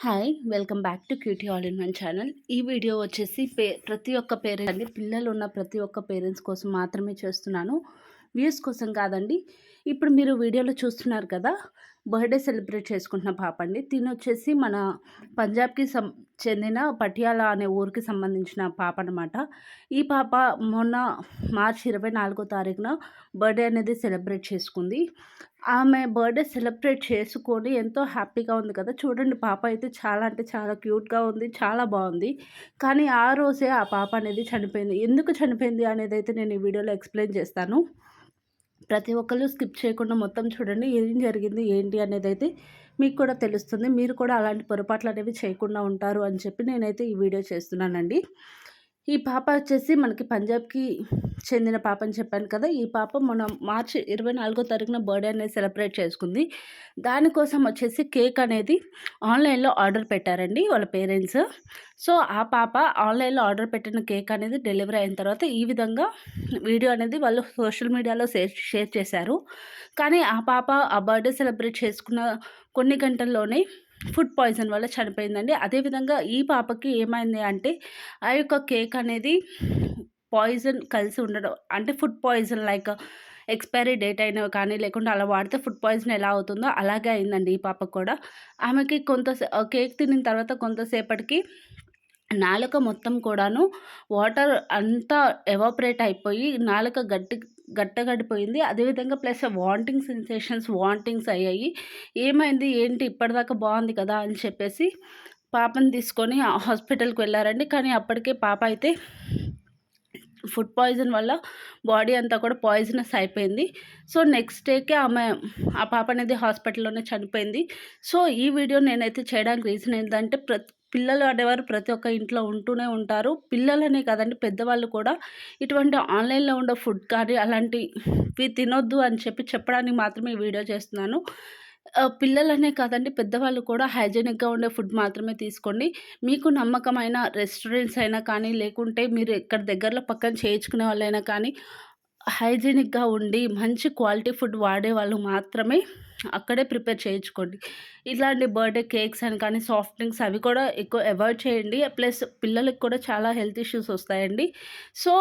Hi welcome back to QT all in one channel ఈ video వచ్చేసి పే ప్రతి ఒక్క పేరెంట్స్ అండి పిల్లలు ఉన్న ప్రతి ఒక్క పేరెంట్స్ కోసం మాత్రమే చేస్తున్నాను. వ్యూస్ కోసం కాదండి. ఇప్పుడు మీరు వీడియోలో చూస్తున్నారు కదా బర్త్డే సెలబ్రేట్ చేసుకుంటున్న పాప అండి తిని వచ్చేసి మన పంజాబ్కి సం చెందిన పటియాల అనే ఊరికి సంబంధించిన పాప అనమాట ఈ పాప మొన్న మార్చ్ ఇరవై నాలుగో తారీఖున బర్త్డే అనేది సెలబ్రేట్ చేసుకుంది. ఆమె బర్త్డే సెలబ్రేట్ చేసుకొని ఎంతో హ్యాపీగా ఉంది కదా. చూడండి పాప అయితే చాలా అంటే చాలా క్యూట్గా ఉంది చాలా బాగుంది. కానీ ఆ రోజే ఆ పాప అనేది చనిపోయింది. ఎందుకు చనిపోయింది అనేది అయితే నేను ఈ వీడియోలో ఎక్స్ప్లెయిన్ చేస్తాను. ప్రతి ఒక్కళ్ళు స్కిప్ చేయకుండా మొత్తం చూడండి ఏం జరిగింది ఏంటి అనేది అయితే మీకు కూడా తెలుస్తుంది. మీరు కూడా అలాంటి పొరపాట్లు అనేవి చేయకుండా ఉంటారు అని చెప్పి నేనైతే ఈ వీడియో చేస్తున్నానండి. ఈ పాప వచ్చేసి మనకి పంజాబ్కి చెందిన పాప అని చెప్పాను కదా ఈ పాప మన మార్చి ఇరవై నాలుగో తారీఖున బర్త్డే అనేది సెలబ్రేట్ చేసుకుంది. దానికోసం వచ్చేసి కేక్ అనేది ఆన్లైన్లో ఆర్డర్ పెట్టారండి వాళ్ళ పేరెంట్స్. సో ఆ పాప ఆన్లైన్లో ఆర్డర్ పెట్టిన కేక్ అనేది డెలివరీ అయిన తర్వాత ఈ విధంగా వీడియో అనేది వాళ్ళు సోషల్ మీడియాలో షేర్ షేర్ చేశారు. కానీ ఆ పాప ఆ బర్త్డే సెలబ్రేట్ చేసుకున్న కొన్ని గంటల్లోనే ఫుడ్ పాయిజన్ వల్ల చనిపోయిందండి. అదేవిధంగా ఈ పాపకి ఏమైంది అంటే ఆ యొక్క కేక్ అనేది పాయిజన్ కలిసి ఉండడం అంటే food poison like expiry date అయినా కానీ లేకుంటే అలా వాడితే ఫుడ్ పాయిజన్ ఎలా అవుతుందో అలాగే అయిందండి ఈ పాపకు కూడా. ఆమెకి కొంత కేక్ తినిన తర్వాత కొంతసేపటికి నాలుక మొత్తం కూడాను వాటర్ అంతా ఎవాపరేట్ అయిపోయి నాలుక గట్టి గట్టగడిపోయింది. అదేవిధంగా ప్లస్ వాంటింగ్ సెన్సేషన్స్ వాంటింగ్స్ అయ్యాయి. ఏమైంది? ఏంటి? ఇప్పటిదాకా బాగుంది కదా అని చెప్పేసి పాపని తీసుకొని హాస్పిటల్కి వెళ్ళారండి. కానీ అప్పటికే పాప అయితే ఫుడ్ పాయిజన్ వల్ల బాడీ అంతా కూడా పాయిజనస్ అయిపోయింది. సో నెక్స్ట్ డేకే ఆమె ఆ పాప అనేది హాస్పిటల్లోనే చనిపోయింది. సో ఈ వీడియో నేనైతే చేయడానికి రీజన్ ఏంటంటే ప్రతి పిల్లలు అనేవారు ప్రతి ఒక్క ఇంట్లో ఉంటూనే ఉంటారు. పిల్లలనే కదండి పెద్దవాళ్ళు కూడా ఇటువంటి ఆన్లైన్లో ఉండే ఫుడ్ కానీ అలాంటివి తినొద్దు అని చెప్పి చెప్పడానికి మాత్రమే వీడియో చేస్తున్నాను. పిల్లలనే కాదండి పెద్దవాళ్ళు కూడా హైజీనిక్గా ఉండే ఫుడ్ మాత్రమే తీసుకోండి. మీకు నమ్మకమైన రెస్టారెంట్స్ అయినా కానీ లేకుంటే మీరు ఎక్కడ దగ్గరలో పక్కన చేయించుకునే వాళ్ళైనా కానీ హైజీనిక్గా ఉండి మంచి క్వాలిటీ ఫుడ్ వాడే వాళ్ళు మాత్రమే అక్కడే ప్రిపేర్ చేయించుకోండి. ఇట్లాంటి బర్త్డే కేక్స్ అని కానీ సాఫ్ట్ డ్రింక్స్ అవి కూడా ఎక్కువ అవాయిడ్ చేయండి. ప్లస్ పిల్లలకి కూడా చాలా హెల్త్ ఇష్యూస్ వస్తాయండి. సో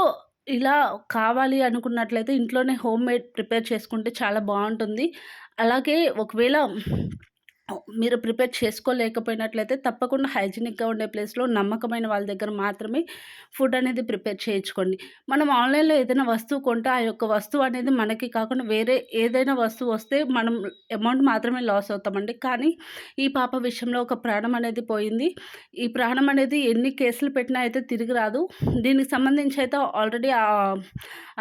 ఇలా కావాలి అనుకున్నట్లయితే ఇంట్లోనే హోమ్ మేడ్ ప్రిపేర్ చేసుకుంటే చాలా బాగుంటుంది. అలాగే ఒకవేళ మీరు ప్రిపేర్ చేసుకోలేకపోయినట్లయితే తప్పకుండా హైజీనిక్గా ఉండే ప్లేస్లో నమ్మకమైన వాళ్ళ దగ్గర మాత్రమే ఫుడ్ అనేది ప్రిపేర్ చేయించుకోండి. మనం ఆన్లైన్లో ఏదైనా వస్తువు కొంటే ఆ యొక్క వస్తువు అనేది మనకి కాకుండా వేరే ఏదైనా వస్తువు వస్తే మనం అమౌంట్ మాత్రమే లాస్ అవుతామండి. కానీ ఈ పాప విషయంలో ఒక ప్రాణం అనేది పోయింది. ఈ ప్రాణం అనేది ఎన్ని కేసులు పెట్టినా అయితే తిరిగి రాదు. దీనికి సంబంధించి అయితే ఆల్రెడీ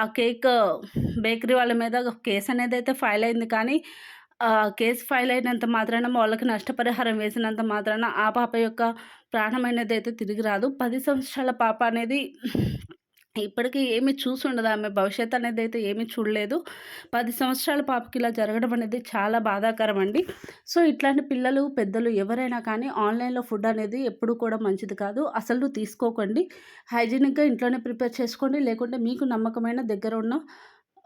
ఆ కేక్ బేకరీ వాళ్ళ మీద కేసు అనేది అయితే ఫైల్ అయింది. కానీ కేసు ఫైల్ అయినంత మాత్రాన వాళ్ళకి నష్టపరిహారం వేసినంత మాత్రాన ఆ పాప యొక్క ప్రాణమైనది అయితే తిరిగి రాదు. పది సంవత్సరాల పాప అనేది ఇప్పటికీ ఏమీ చూసుండదు ఆమె. భవిష్యత్ అనేది అయితే ఏమీ చూడలేదు. పది సంవత్సరాల పాపకి ఇలా జరగడం అనేది చాలా బాధాకరం అండి. సో ఇట్లాంటి పిల్లలు పెద్దలు ఎవరైనా కానీ ఆన్లైన్లో ఫుడ్ అనేది ఎప్పుడు కూడా మంచిది కాదు. అసలు తీసుకోకండి. హైజీనిక్గా ఇంట్లోనే ప్రిపేర్ చేసుకోండి. లేకుంటే మీకు నమ్మకమైన దగ్గర ఉన్న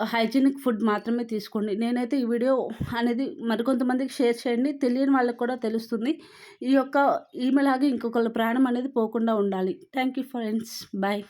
హైజీనిక్ ఫుడ్ మాత్రమే తీసుకోండి. నేనైతే ఈ వీడియో అనేది మరికొంతమందికి షేర్ చేయండి. తెలియని వాళ్ళకి కూడా తెలుస్తుంది. ఈ యొక్క ఈమెలాగే ఇంకొకళ్ళ ప్రాణం అనేది పోకుండా ఉండాలి. Thank you friends. బాయ్.